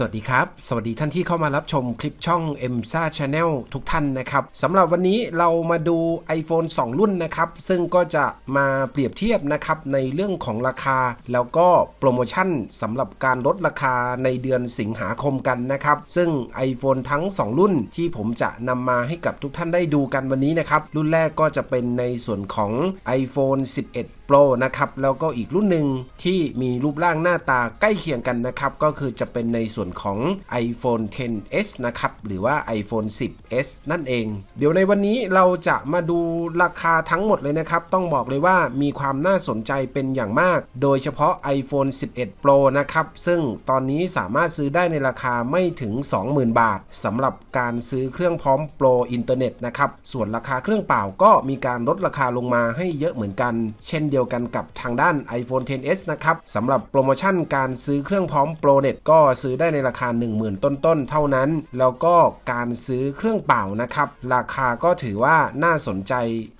สวัสดีครับ สวัสดีท่านที่เข้ามารับชมคลิปช่อง m s a Channel ทุกท่านนะครับสำหรับวันนี้เรามาดู iPhone 2 รุ่นนะครับ ซึ่งก็จะมาเปรียบเทียบนะครับในเรื่องของราคา แล้วก็โปรโมชั่นสำหรับการลดราคาในเดือนสิงหาคมกันนะครับ ซึ่ง iPhone ทั้ง 2 รุ่นที่ผมจะนำมาให้กับทุกท่านได้ดูกันวันนี้นะครับ รุ่นแรกก็จะเป็นในส่วนของ iPhone 11 Pro นะครับแล้วก็อีกรุ่นหนึ่งที่มีรูปร่างหน้าตาใกล้เคียงกันนะครับก็คือจะเป็นในส่วนของ iPhone 10s นะครับ หรือว่า iPhone 10s นั่นเอง เดี๋ยวในวันนี้เราจะมาดูราคาทั้งหมดเลยนะครับ ต้องบอกเลยว่ามีความน่าสนใจเป็นอย่างมาก โดยเฉพาะ iPhone 11 Pro นะครับ ซึ่งตอนนี้สามารถซื้อได้ในราคาไม่ถึง 20,000 บาทสำหรับการซื้อเครื่องพร้อมโปรอินเทอร์เน็ตนะครับ ส่วนราคาเครื่องเปล่าก็มีการลดราคาลงมาให้เยอะเหมือนกัน เช่นเดียวกันกับทางด้าน iPhone 10s นะครับสำหรับโปรโมชั่นการซื้อเครื่องพร้อมโปรเน็ตก็ซื้อได้ในราคา 10,000 ต้นๆ เท่านั้น แล้วก็การซื้อเครื่องเปล่านะครับ ราคาก็ถือว่าน่าสนใจ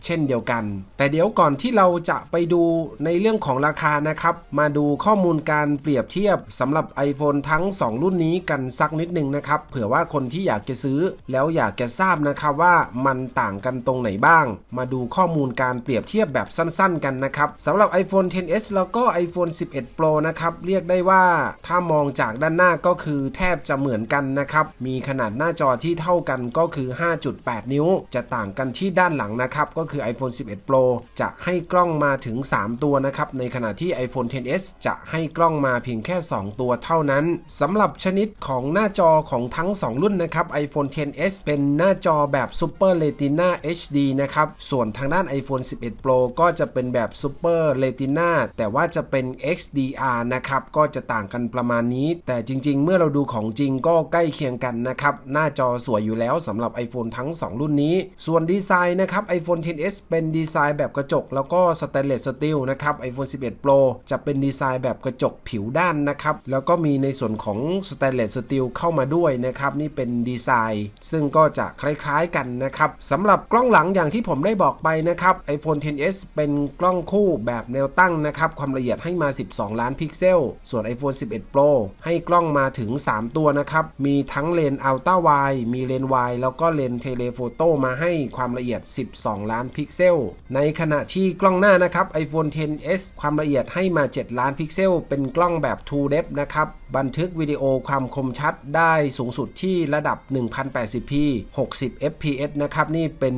เช่นเดียวกัน แต่เดี๋ยวก่อนที่เราจะไปดูในเรื่องของราคานะครับ มาดูข้อมูลการเปรียบเทียบสำหรับ iPhone ทั้ง 2 รุ่นนี้กันสักนิดนึงนะครับ เผื่อว่าคนที่อยากจะซื้อแล้วอยากจะทราบนะครับว่ามันต่างกันตรงไหนบ้าง มาดูข้อมูลการเปรียบเทียบแบบสั้นๆ กันนะครับสำหรับ iPhone 10s แล้วก็ iPhone 11 Pro นะครับ เรียกได้ว่าถ้ามองจากด้านหน้าก็คือือแทบจะเหมือนกันนะครับ มีขนาดหน้าจอที่เท่ากันก็คือ 5.8 นิ้ว จะต่างกันที่ด้านหลังนะครับ ก็คือ iPhone 11 Pro จะให้กล้องมาถึง 3 ตัวนะครับ ในขณะที่ iPhone 10s จะให้กล้องมาเพียงแค่ 2 ตัวเท่านั้นสำหรับชนิดของหน้าจอของทั้ง 2 รุ่นนะครับ iPhone 10s เป็นหน้าจอแบบ Super Retina HD นะครับ ส่วนทางด้าน iPhone 11 Pro ก็จะเป็นแบบ Super Retina แต่ว่าจะเป็น XDR นะครับ ก็จะต่างกันประมาณนี้ แต่จริง ๆ เมื่อเราดูของจริงก็ใกล้เคียงกันนะครับ หน้าจอสวยอยู่แล้วสำหรับ iPhone ทั้ง 2 รุ่นนี้ ส่วนดีไซน์นะครับ iPhone 10s เป็นดีไซน์แบบกระจก แล้วก็สแตนเลสสตีลนะครับ iPhone 11 Pro จะเป็นดีไซน์แบบกระจกผิวด้านนะครับ แล้วก็มีในส่วนของสแตนเลสสตีลเข้ามาด้วยนะครับ นี่เป็นดีไซน์ ซึ่งก็จะคล้ายๆกันนะครับสำหรับกล้องหลังอย่างที่ผมได้บอกไปนะครับ iPhone 10s เป็นกล้องคู่แบบแนวตั้งนะครับ ความละเอียดให้มา 12 ล้านพิกเซล ส่วน iPhone 11 Pro ให้กล้องมาถึง 3 ตัวนะครับ มีทั้งเลนส์อัลต้าไวมีเลนส์ไวแล้วก็เลนส์เทเลโฟโต้มาให้ความละเอียด 12 ล้านพิกเซล ในขณะที่กล้องหน้านะครับ iPhone 10s ความละเอียดให้มา 7 ล้านพิกเซล เป็นกล้องแบบ True Depth นะครับ บันทึกวิดีโอความคมชัดได้สูงสุดที่ระดับ 1080p 60 fps นะครับ นี่เป็น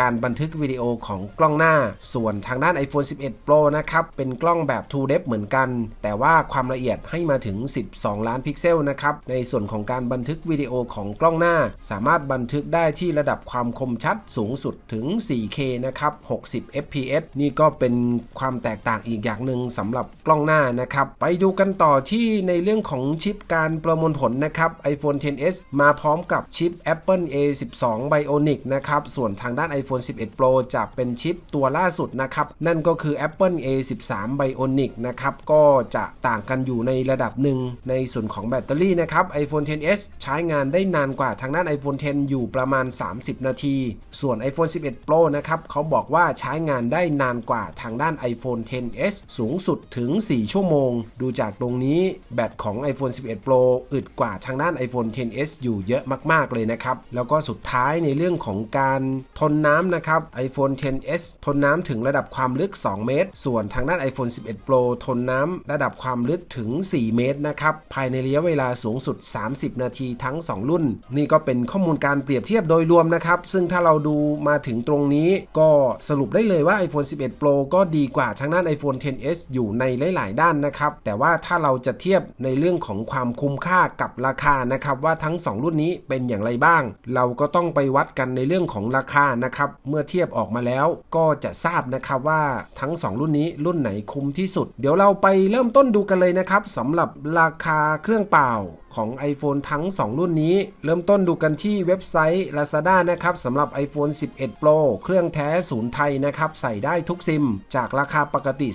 การบันทึกวิดีโอของกล้องหน้า ส่วนทางด้าน iPhone 11 Pro นะครับ เป็นกล้องแบบ True Depth เหมือนกัน แต่ว่าความละเอียดให้มาถึง 12 ล้านพิกเซลนะครับ ในส่วนของการบันทึกวิดีโอของกล้องหน้า สามารถบันทึกได้ที่ระดับความคมชัดสูงสุดถึง 4K นะครับ 60 fps นี่ก็เป็นความแตกต่างอีกอย่างหนึ่งสำหรับกล้องหน้านะครับ ไปดูกันต่อที่ในเรื่องของชิปการประมวลผลนะครับ iPhone 10s มาพร้อมกับชิป Apple A12 Bionic นะครับส่วนทางด้าน iPhone 11 Pro จะเป็นชิปตัวล่าสุดนะครับ นั่นก็คือ Apple A13 Bionic นะครับ ก็จะต่างกันอยู่ในระดับหนึ่งในส่วนของแบตเตอรี่นะครับ iPhone 10s ใช้งานได้นานกว่าทางด้าน iPhone 10 อยู่ประมาณ 30 นาที ส่วน iPhone 11 Pro นะครับเขาบอกว่าใช้งานได้นานกว่าทางด้าน iPhone 10s สูงสุดถึง 4 ชั่วโมง ดูจากตรงนี้แบตของ iPhone 11 Pro อึดกว่าทางด้าน iPhone 10s อยู่เยอะมาก ๆ เลยนะครับ แล้วก็สุดท้ายในเรื่องของการทนน้ำนะครับ iPhone 10s ทนน้ำถึงระดับความลึก 2 เมตร ส่วนทางด้าน iPhone 11 Pro ทนน้ำระดับความลึกถึง 4 เมตรนะครับ ภายในระยะเวลาสูงสุด 30 นาทีทั้ง 2 รุ่น นี่ก็เป็นข้อมูลการเปรียบเทียบโดยรวมนะครับ ซึ่งถ้าเราดูมาถึงตรงนี้ก็สรุปได้เลยว่า iPhone 11 Pro ก็ดีกว่าทางด้าน iPhone 10s อยู่ในหลาย ๆ ด้านนะครับ แต่ว่าถ้าเราจะเทียบในเรื่องื่องของความคุ้มค่ากับราคานะครับว่าทั้ง 2 รุ่นนี้เป็นอย่างไรบ้าง เราก็ต้องไปวัดกันในเรื่องของราคานะครับเมื่อเทียบออกมาแล้วก็จะทราบนะครับว่าทั้ง 2 รุ่นนี้รุ่นไหนคุ้มที่สุด เดี๋ยวเราไปเริ่มต้นดูกันเลยนะครับสำหรับราคาเครื่องเปล่า ของ iPhone ทั้ง 2 รุ่นนี้ เริ่มต้นดูกันที่เว็บไซต์ Lazada นะครับสำหรับ iPhone 11 Pro เครื่องแท้ศูนย์ไทยนะครับ ใส่ได้ทุกซิม จากราคาปกติ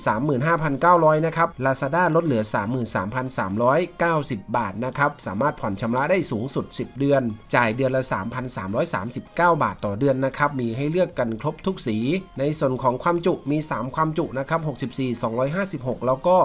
35,900 นะครับ Lazada ลดเหลือ 33,390 บาทนะครับ สามารถผ่อนชำระได้สูงสุด 10 เดือน จ่ายเดือนละ 3,339 บาทต่อเดือนนะครับ มีให้เลือกกันครบทุกสี ในส่วนของความจุมี 3 ความจุนะครับ 64 256 แล้วก็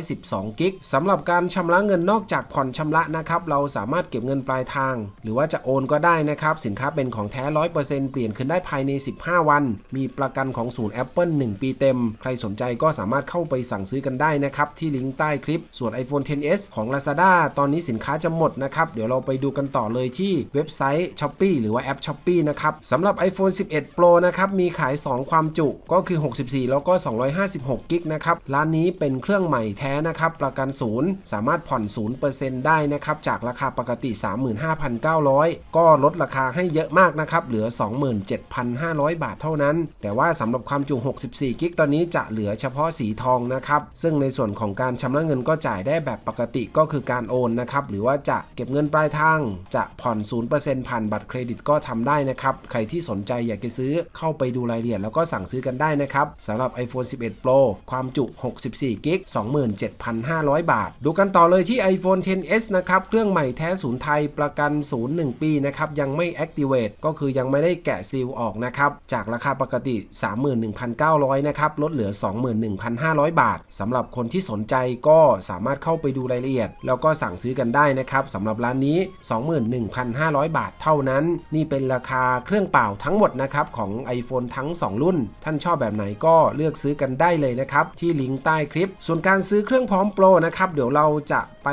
512 กิกสำหรับการชำระเงินนอกจากผ่อนชำระนะครับเราสามารถเก็บเงินปลายทาง หรือว่าจะโอนก็ได้นะครับ สินค้าเป็นของแท้ 100%เปลี่ยนคืนได้ภายใน 15 วัน มีประกันของศูนย์ Apple 1 ปีเต็ม ใครสนใจก็สามารถเข้าไปสั่งซื้อกันได้นะครับ ที่ลิงก์ใต้คลิป ส่วน iPhone 10s ของ Lazada ตอนนี้สินค้าจะหมดนะครับ เดี๋ยวเราไปดูกันต่อเลยที่เว็บไซต์ Shopee หรือว่าแอป Shopee นะครับสำหรับ iPhone 11 Pro นะครับมีขาย 2 ความจุก็คือ 64 แล้วก็ 256กิกนะครับร้านนี้เป็นเครื่องใหม่แท้นะครับประกันศูนย์สามารถผ่อน0%ได้นะครับครับจากราคาปกติ 35,900 ก็ลดราคาให้เยอะมากนะครับเหลือ 27,500 บาทเท่านั้น แต่ว่าสำหรับความจุ 64 กิกตอนนี้จะเหลือเฉพาะสีทองนะครับซึ่งในส่วนของการชำระเงินก็จ่ายได้แบบปกติก็คือการโอนนะครับหรือว่าจะเก็บเงินปลายทาง จะผ่อน 0%ผ่านบัตรเครดิตก็ทำได้นะครับใครที่สนใจอยากจะซื้อเข้าไปดูรายละเอียดแล้วก็สั่งซื้อกันได้นะครับสำหรับ iPhone 11 Pro ความจุ 64 กิก 27,500 บาท ดูกันต่อเลยที่ iPhone 10s นะครับเครื่องใหม่แท้ศูนย์ไทยประกันศูนย์1ปีนะครับ ยังไม่ Activate ก็คือยังไม่ได้แกะซีลออกนะครับ จากราคาปกติ 31,900 นะครับ ลดเหลือ 21,500 บาทสำหรับคนที่สนใจก็สามารถเข้าไปดูรายละเอียด แล้วก็สั่งซื้อกันได้นะครับสำหรับร้านนี้ 21,500 บาทเท่านั้น นี่เป็นราคาเครื่องเปล่าทั้งหมดนะครับของ iPhone ทั้ง 2 รุ่น ท่านชอบแบบไหนก็เลือกซื้อกันได้เลยนะครับที่ลิงก์ใต้คลิป ส่วนการซื้อเครื่องพร้อมโปรนะครับเดี๋ยวเราจะไป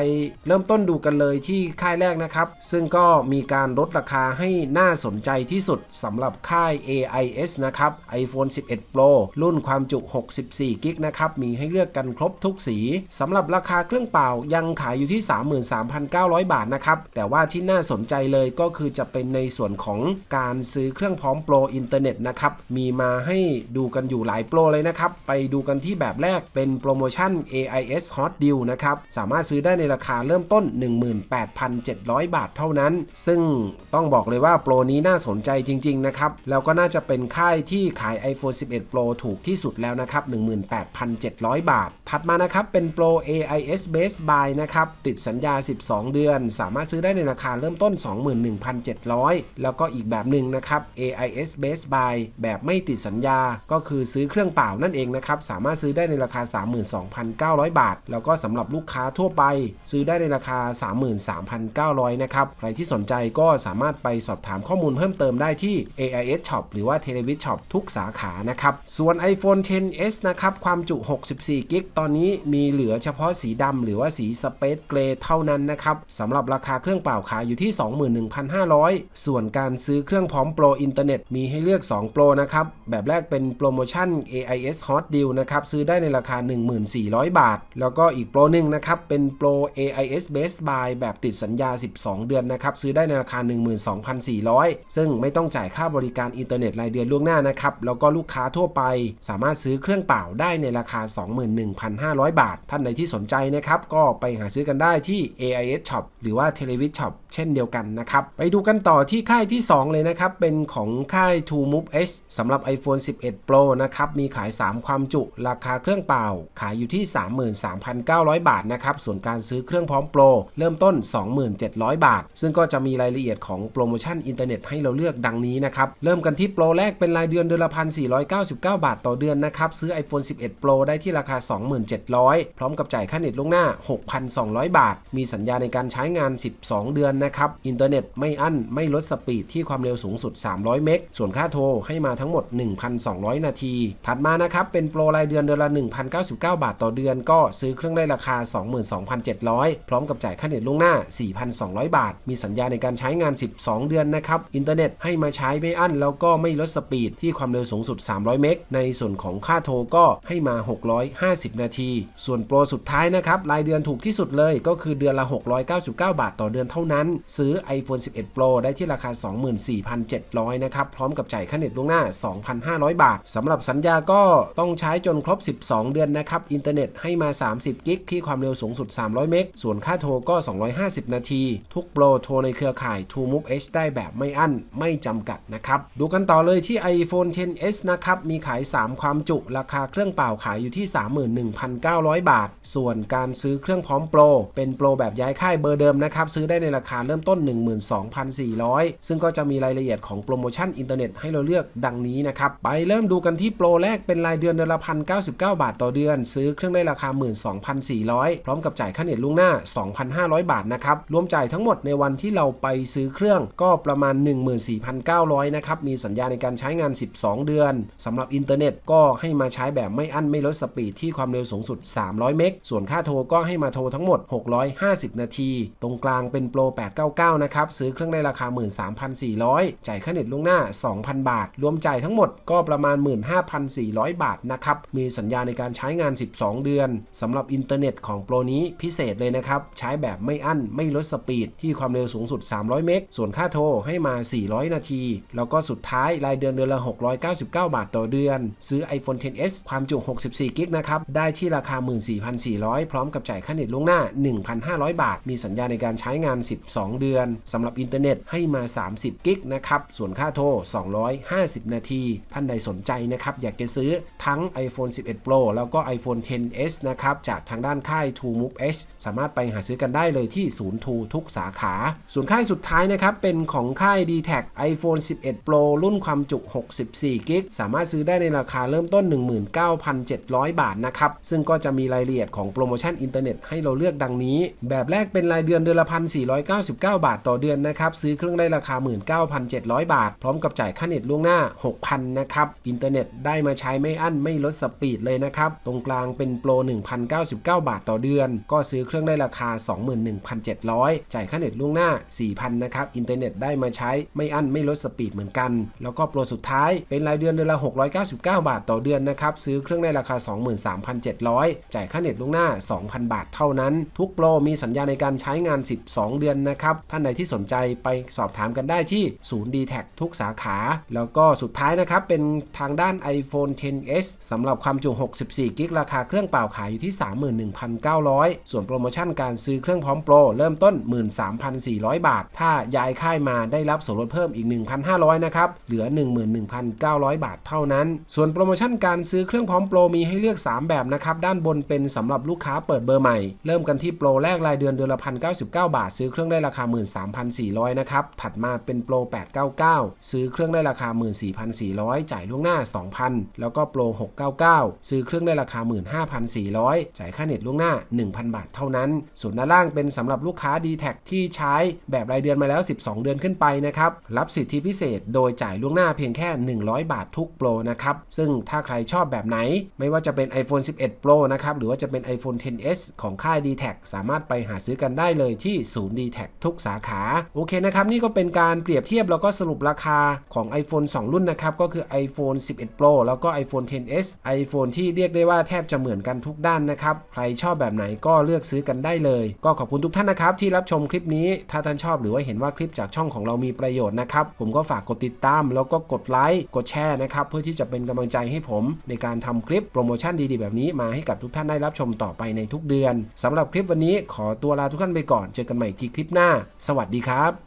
เริ่มต้นดูกันเลยที่ค่ายแรกนะครับ ซึ่งก็มีการลดราคาให้น่าสนใจที่สุดสำหรับค่าย AIS นะครับ iPhone 11 Pro รุ่นความจุ 64 กิกนะครับ มีให้เลือกกันครบทุกสีสำหรับราคาเครื่องเปล่ายังขายอยู่ที่ 33,900 บาทนะครับ แต่ว่าที่น่าสนใจเลยก็คือจะเป็นในส่วนของการซื้อเครื่องพร้อมโปรอินเทอร์เน็ตนะครับ มีมาให้ดูกันอยู่หลายโปรเลยนะครับ ไปดูกันที่แบบแรกเป็นโปรโมชั่น AIS Hot Deal นะครับ สามารถซื้อได้ในราคาเริ่มต้น1 18,700 บาทเท่านั้น ซึ่งต้องบอกเลยว่าโปรนี้น่าสนใจจริง ๆ นะครับ แล้วก็น่าจะเป็นค่ายที่ขาย iPhone 11 Pro ถูกที่สุดแล้วนะครับ 18,700 บาท ถัดมานะครับ เป็นโปร AIS Base Buy นะครับ ติดสัญญา 12 เดือน สามารถซื้อได้ในราคาเริ่มต้น 21,700 แล้วก็อีกแบบหนึ่งนะครับ AIS Base Buy แบบไม่ติดสัญญา ก็คือซื้อเครื่องเปล่านั่นเองนะครับ สามารถซื้อได้ในราคา 32,900 บาท แล้วก็สำหรับลูกค้าทั่วไป ซื้อได้ในราคา33,900 นะครับ ใครที่สนใจก็สามารถไปสอบถามข้อมูลเพิ่มเติมได้ที่ AIS Shop หรือว่า Televis Shop ทุกสาขานะครับ ส่วน iPhone 10s นะครับ ความจุ 64กิกตอนนี้มีเหลือเฉพาะสีดำหรือว่าสี Space Gray เท่านั้นนะครับสำหรับราคาเครื่องเปล่าขายอยู่ที่ 21,500 ส่วนการซื้อเครื่องพร้อมโปรอินเทอร์เน็ตมีให้เลือก 2 โปรนะครับ แบบแรกเป็นโปรโมชั่น AIS Hot Deal นะครับ ซื้อได้ในราคา 1400 บาท แล้วก็อีกโปรหนึ่งนะครับ เป็นโปร AIS Best Buy แบบติดสัญญา 12 เดือนนะครับ ซื้อได้ในราคา 12,400 ซึ่งไม่ต้องจ่ายค่าบริการอินเทอร์เน็ตรายเดือนล่วงหน้านะครับ แล้วก็ลูกค้าทั่วไป สามารถซื้อเครื่องเปล่าได้ในราคา 21,500 บาท ท่านใดที่สนใจนะครับ ก็ไปหาซื้อกันได้ที่ AIS Shop หรือว่า Televis Shop เช่นเดียวกันนะครับ ไปดูกันต่อที่ค่ายที่ 2 เลยนะครับ เป็นของค่าย True Move H สำหรับ iPhone 11 Pro นะครับ มีขาย 3 ความจุ ราคาเครื่องเปล่า ขายอยู่ที่ 33,900 บาทนะครับ ส่วนการซื้อเครื่องพร้อมโปร เริ่มต้น 27,000 บาท ซึ่งก็จะมีรายละเอียดของโปรโมชั่นอินเทอร์เน็ตให้เราเลือกดังนี้นะครับ เริ่มกันที่โปรแรกเป็นรายเดือนเดือนละ1,499 บาทต่อเดือนนะครับ ซื้อ iPhone 11 Pro ได้ที่ราคา 27,000 พร้อมกับจ่ายค่าเน็ตล่วงหน้า 6,200 บาท มีสัญญาในการใช้งาน 12 เดือนนะครับ อินเทอร์เน็ตไม่อั้น ไม่ลดสปีดที่ความเร็วสูงสุด 300 เมก ส่วนค่าโทรให้มาทั้งหมด 1,200 นาที ถัดมานะครับ เป็นโปรรายเดือนเดือนละ 1,099 บาทต่อเดือน ก็ซื้อเครื่องได้ราคา 22,700 พร้อมกับจ่ายค่าเน็ตล่วงหน้า 4,200 บาท มีสัญญาในการใช้งาน 12 เดือนนะครับ อินเทอร์เน็ตให้มาใช้ไม่อั้น แล้วก็ไม่ลดสปีดที่ความเร็วสูงสุด 300 เมก ในส่วนของค่าโทรก็ให้มา 650 นาที ส่วนโปรสุดท้ายนะครับ รายเดือนถูกที่สุดเลยก็คือเดือนละ 699 บาทต่อเดือนเท่านั้นซื้อ iPhone 11 Pro ได้ที่ราคา 24,700 นะครับ พร้อมกับจ่ายค่าเน็ตล่วงหน้า 2,500 บาท สำหรับสัญญาก็ต้องใช้จนครบ 12 เดือนนะครับ อินเทอร์เน็ตให้มา 30 กิกที่ความเร็วสูงสุด 300 เมก ส่วนค่าโทรก็ 250 นาที ทุกโปรโทรในเครือข่าย True Move H ได้แบบไม่อั้น ไม่จำกัดนะครับ ดูกันต่อเลยที่ iPhone 10s นะครับ มีขาย 3 ความจุ ราคาเครื่องเปล่าขายอยู่ที่ 31,900 บาท ส่วนการซื้อเครื่องพร้อมโปร เป็นโปรแบบย้ายค่ายเบอร์เดิมนะครับ ซื้อได้ในราคาเริ่มต้น 12,400 ซึ่งก็จะมีรายละเอียดของโปรโมชั่นอินเทอร์เน็ตให้เราเลือกดังนี้นะครับ ไปเริ่มดูกันที่โปรแรกเป็นรายเดือนเดือนละพันเบาทต่อเดือน ซื้อเครื่องได้ราคา 12,400 พร้อมกับจ่ายค่าเน็ตล่วงหน้า 2,500 บาทนะครับ รวมจ่ายทั้งหมดในวันที่เราไปซื้อเครื่องก็ประมาณ 14,900 นะครับ มีสัญญาในการใช้งาน 12 เดือนสำหรับอินเทอร์เน็ตก็ให้มาใช้แบบไม่อั้นไม่ลดสปีดที่ความเร็วสูงสุด 300 เมก ส่วนค่าโทรก็ให้มาโทรทั้งหมด 650 นาที ตรงกลางเป็นโปร899 นะครับ ซื้อเครื่องในราคา 13,400 จ่ายค่าเน็ตล่วงหน้า 2,000 บาท รวมจ่ายทั้งหมดก็ประมาณ 15,400 บาทนะครับ มีสัญญาในการใช้งาน 12 เดือนสำหรับอินเทอร์เน็ตของโปรนี้พิเศษเลยนะครับ ใช้แบบไม่อั้นไม่ลดสปีด ที่ความเร็วสูงสุด 300 เมกส่วนค่าโทรให้มา 400 นาที แล้วก็สุดท้ายรายเดือนเดือนละ 699 บาทต่อเดือน ซื้อ iPhone 10s ความจุ 64 กิกนะครับ ได้ที่ราคา 14,400 พร้อมกับจ่ายค่าเน็ตล่วงหน้า 1,500 บาท มีสัญญาในการใช้งาน 12เดือนสำหรับอินเทอร์เน็ตให้มา 30 กิกนะครับ ส่วนค่าโทร 250 นาที ท่านใดสนใจนะครับ อยากจะซื้อทั้ง iPhone 11 Pro แล้วก็ iPhone 10s นะครับ จากทางด้านค่าย True Move H สามารถไปหาซื้อกันได้เลยที่ศูนย์ทูทุกสาขา ส่วนค่ายสุดท้ายนะครับ เป็นของค่าย d t แท iPhone 11 Pro รุ่นความจุ 64 กิกสามารถซื้อได้ในราคาเริ่มต้น 19,700 บาทนะครับ ซึ่งก็จะมีรายละเอียดของโปรโมชั่นอินเทอร์เน็ตให้เราเลือกดังนี้ แบบแรกเป็นรายเดือนเดือนละ1,499 บาทต่อเดือนนะครับซื้อเครื่องได้ราคา 19,700 บาท พร้อมกับจ่ายค่าเน็ตล่วงหน้า 6,000 นะครับ อินเทอร์เน็ตได้มาใช้ไม่อั้นไม่ลดสปีดเลยนะครับ ตรงกลางเป็นโปร 1,099 บาทต่อเดือน ก็ซื้อเครื่องได้ราคา 21,700 จ่ายค่าเน็ตล่วงหน้า 4,000 นะครับ อินเทอร์เน็ตได้มาใช้ไม่อั้นไม่ลดสปีดเหมือนกัน แล้วก็โปรสุดท้ายเป็นรายเดือนเดือนละ 699 บาทต่อเดือนนะครับซื้อเครื่องได้ราคา 23,700 จ่ายค่าเน็ตล่วงหน้า 2,000 บาทเท่านั้น ทุกโปรมีสัญญาในการใช้งาน 12 เดือนนะครับท่านใดที่สนใจไปสอบถามกันได้ที่ศูนย์ d t แททุกสาขา แล้วก็สุดท้ายนะครับ เป็นทางด้าน iPhone 10s สำหรับความจุ 64 กิกราคาเครื่องเปล่าขายอยู่ที่ 31,900 ส่วนโปรโมชั่นการซื้อเครื่องพร้อมโปร เริ่มต้น 13,400 บาท ถ้าย้ายค่ายมาได้รับส่วนลดเพิ่มอีก 1,500 นะครับ เหลือ 11,900 บาทเท่านั้น ส่วนโปรโมชั่นการซื้อเครื่องพร้อมโปรมีให้เลือก 3 แบบนะครับ ด้านบนเป็นสำหรับลูกค้าเปิดเบอร์ใหม่ เริ่มกันที่โปรแรกรายเดือนเดือนละ1,099 บาท ซื้อเครื่องได้ราคา 13,400 นะครับ ถัดมาเป็นโปร 899 ซื้อเครื่องได้ราคา 14,400 จ่ายล่วงหน้า 2,000 แล้วก็โปร 699 ซื้อเครื่องได้ราคา 15,400 จ่ายค่าเน็ตล่วงหน้า 1,000 บาทเท่านั้น ส่วนด้านล่างเป็นสำหรับลูกค้า d t แทที่ใช้แบบรายเดือนมาแล้ว 12 เดือนขึ้นไปนะครับ รับสิทธิพิเศษโดยจ่ายล่วงหน้าเพียงแค่ 100 บาททุกโปรนะครับ ซึ่งถ้าใครชอบแบบไหน ไม่ว่าจะเป็น iPhone 11 Pro นะครับ หรือว่าจะเป็น iPhone 10s ของค่าย d t แทสามารถไปหาซื้อกันได้เลยที่ศูนย์ d t แททุกสาขา โอเคนะครับ นี่ก็เป็นการเปรียบเทียบแล้วก็สรุปราคาของ iPhone 2 รุ่นนะครับ ก็คือ iPhone 11 Pro แล้วก็ iPhone 10s iPhone ที่เรียกได้ว่าแทบจะเหมือนกันทุกด้านนะครับ ใครชอบแบบไหนก็เลือกซื้อกันได้เลย ก็ขอบคุณทุกท่านนะครับ ที่รับชมคลิปนี้ ถ้าท่านชอบหรือว่าเห็นว่าคลิปจากช่องของเรามีประโยชน์นะครับ ผมก็ฝากกดติดตาม แล้วก็กดไลค์กดแชร์นะครับเพื่อที่จะเป็นกำลังใจให้ผม ในการทำคลิปโปรโมชั่นดีๆ แบบนี้มาให้กับทุกท่านได้รับชมต่อไปในทุกเดือนสำหรับคลิปวันนี้ขอตัวลาทุกท่านไปก่อนเจอกันใหม่ที่คลิปหน้า สวัสดีครับ